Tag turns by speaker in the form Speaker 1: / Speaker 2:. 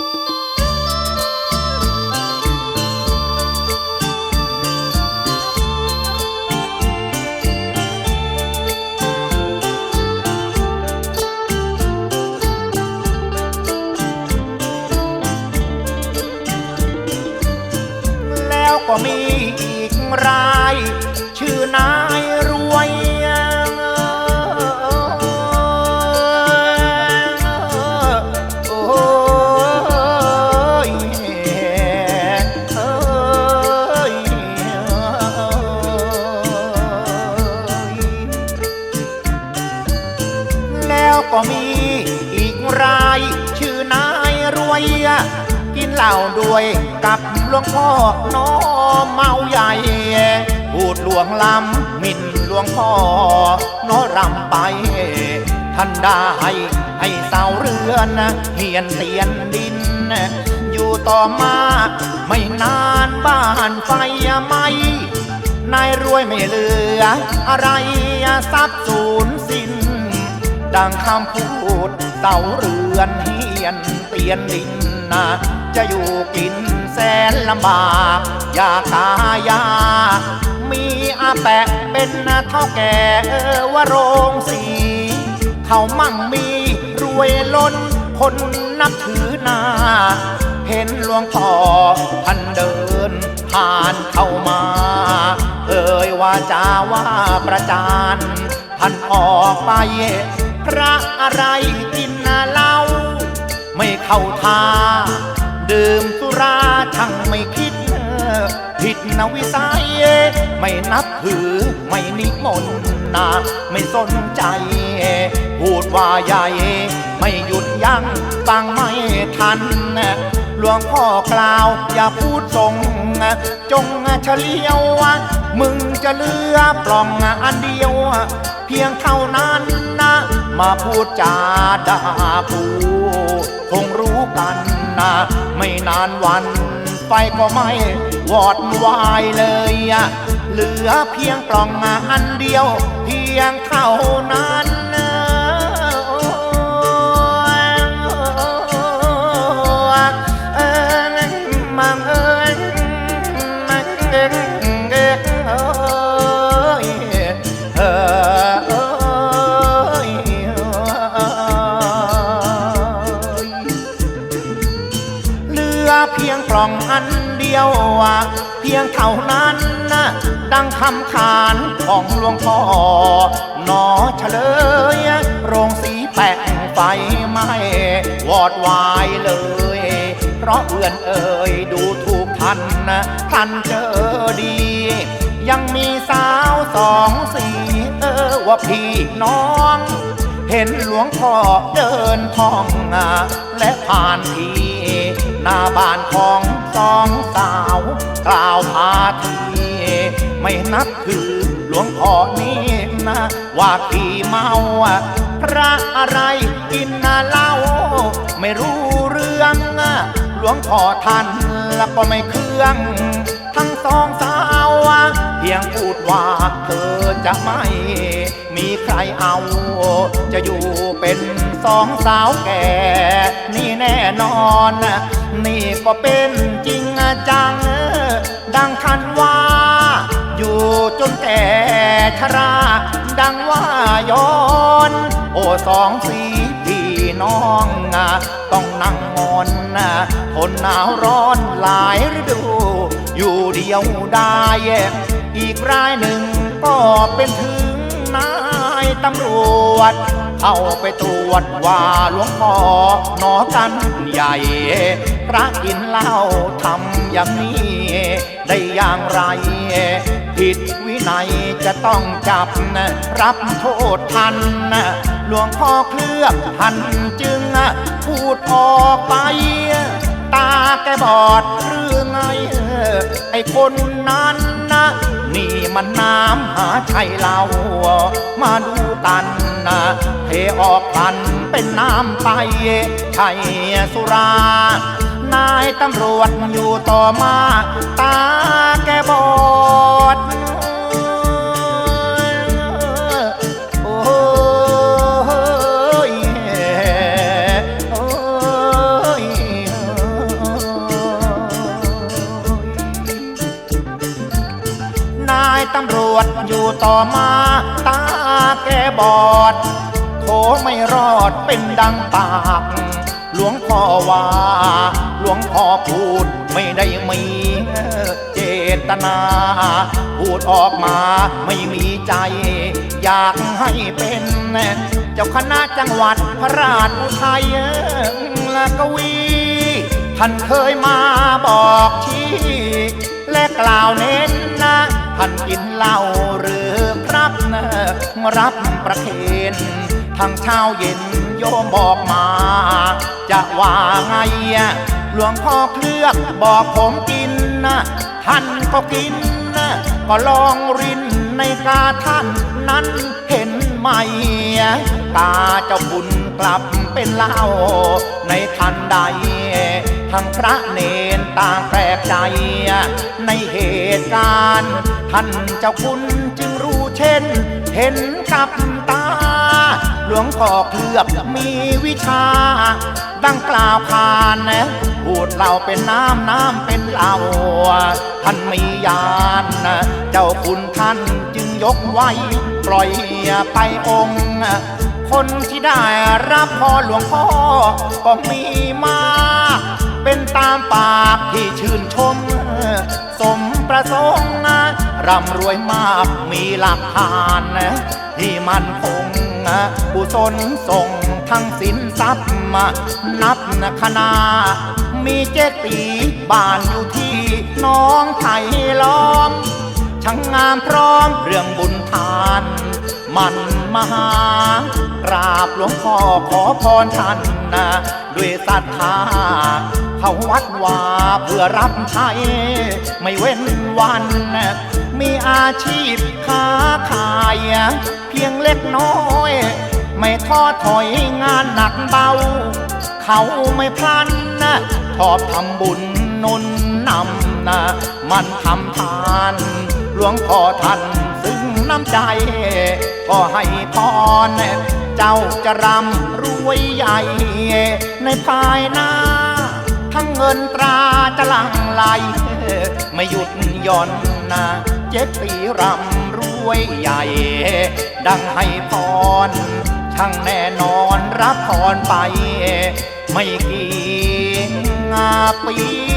Speaker 1: แล้วก็มีอีกราย กินเหล้าด้วยกับหลวงพ่อน้อเมาใหญ่พูดหลวงล้ำหมิ่นหลวงพ่อน้อรำไป ท่านได้ให้เสาเรือนเหียนเตียนดิน อยู่ต่อมาไม่นานบ้านไฟไหมนายรวยไม่เหลือ อะไรทรัพย์สูญสิ้น ดังคำพูดเต่าเรือนเฮียนเตียนดินนะ จะอยู่กินแสนลำบาก อยากตายากมีอาแปะเป็นเท่าแก่เออว่าโรงสี เขามั่งมีรวยล้นคนนับถือนาเห็นหลวงพ่อท่านเดินผ่านเข้ามา เอ่ยว่าจาว่าประจานท่านออกไป พระอะไรกินเล้าไม่เข้าท่า ดื่มสุราช่างไม่คิดผิดนวิสัย ไม่นับถือไม่นิมนต์นะไม่สนใจ พูดว่าใหญ่ ไม่หยุดยั้งฟังไม่ทัน หลวงพ่อกล่าวอย่าพูดทรง จงเฉลียว มึงจะเลือปล่องอันเดียว เพียงเท่านั้นนะ มาพูดจาด่ากูคงรู้กัน นา ไม่นานวันไฟก็ไหม้วอดวายเลยอะเหลือเพียงกล่องอันเดียว เพียงเท่านั้น ยวเพียงเท่านั้นนะดังคำขานของหลวงพ่อหนอเฉลย โรงสีแปะไฟไหม้วอดวายเลย เพราะเอื่อนเอ่ยดูถูกท่านนะท่านเจอดี ยังมีสาวสองสี่เออว่าพี่น้องเห็นหลวงพ่อเดินท่องและผ่านที หน้าบ้านของสองสาว กล่าวพาทีไม่นับถือหลวงพ่อนี่นะ ว่าพี่เมาพระอะไรกินเหล้าไม่รู้เรื่องหลวงพ่อท่านแล้วก็ไม่เครื่อง ทั้งสองสาวเพียงพูดว่าเธอจะไม่ มีใครเอา จะอยู่เป็นสองสาวแก่ นี่แน่นอน นี่ก็เป็นจริงจัง ดังคันว่า อยู่จนแก่ชรา ดังว่าย้อน โอ้สองสีพี่น้อง ต้องนั่งงอนทนหนาวร้อนหลายฤดู อยู่เดียวได้อีกรายหนึ่งก็เป็นถึงนายตำรวจ เข้าไปตรวจว่าหลวงพ่อหนอกันใหญ่ พระกินเหล้าทำอย่างนี้ ได้อย่างไร ผิดวินัยจะต้องจับ รับโทษทัน หลวงพ่อเคลือบทันจึง พูดออกไป ตาแกบอดหรือไงไอ้คนนั้น นี่มันน้ำหาใช่เรามาดูกันนะเทออกพันเป็นน้ำไปใช่สุรานายตำรวจอยู่ต่อมา ตาแกบอด ต่อมาตาแกบอดโคไม่รอดเป็นดังปาก หลวงพ่อว่า หลวงพ่อพูดไม่ได้มีเจตนา พูดออกมาไม่มีใจ อยากให้เป็นเจ้าคณะจังหวัดพระราชอุทัยและกวีท่านเคยมาบอกชี้และกล่าวเน้นนะท่านกินเหล้าหรือ นะรับประเคนทางเช้าเย็นโยมบอกมา จะว่าไงอะหลวงพ่อเคลือกบอกผมกินนะท่านก็กินนะก็ลองรินในกาท่านนั้นเห็นไหมตาเจ้าบุญกลับเป็นเหล้าในทันใด ทั้งพระเนนต่างแปลกใจ ในเหตุการณ์ ท่านเจ้าคุณจึงรู้เช่น เห็นกับตา หลวงพ่อเคลือบมีวิชา ดังกล่าวผ่านนะพูดเราเป็นน้ำน้ำเป็นเหล้าท่านมียานนะเจ้าคุณท่านจึงยกไว้ ปล่อยไปองค์ คนที่ได้รับพรหลวงพ่อก็มีมาก เป็นตามปากที่ชื่นชม สมประสงค์ร่ำรวยมากมีหลักฐานที่มันคงกุศลส่งทั้งสินทรัพย์มานับคณา มีเจตีบ้านอยู่ที่น้องไทยล้อมช่างงามพร้อมเรื่องบุญทาน มันมหากราบหลวงพ่อขอพรท่านนะด้วยศรัทธา เขาวัดว่าเพื่อรับใช้ไม่เว้นวัน มีอาชีพค้าขาย เพียงเล็กน้อย ไม่ท้อถอยงานหนักเบา เขาไม่พลันนะชอบทำบุญนุนนำนะมันทำทานหลวงพ่อท่านซึ่งน้ำใจ ก็ให้พรเจ้าจะร่ำรวยใหญ่ในภายหน้า ทั้งเงินตราจะลังไหลไม่หยุดย่อนนะเจ็ดปีรำรวยใหญ่ ดังให้พร ช่างแน่นอนรับพรไป ไม่กี่ปี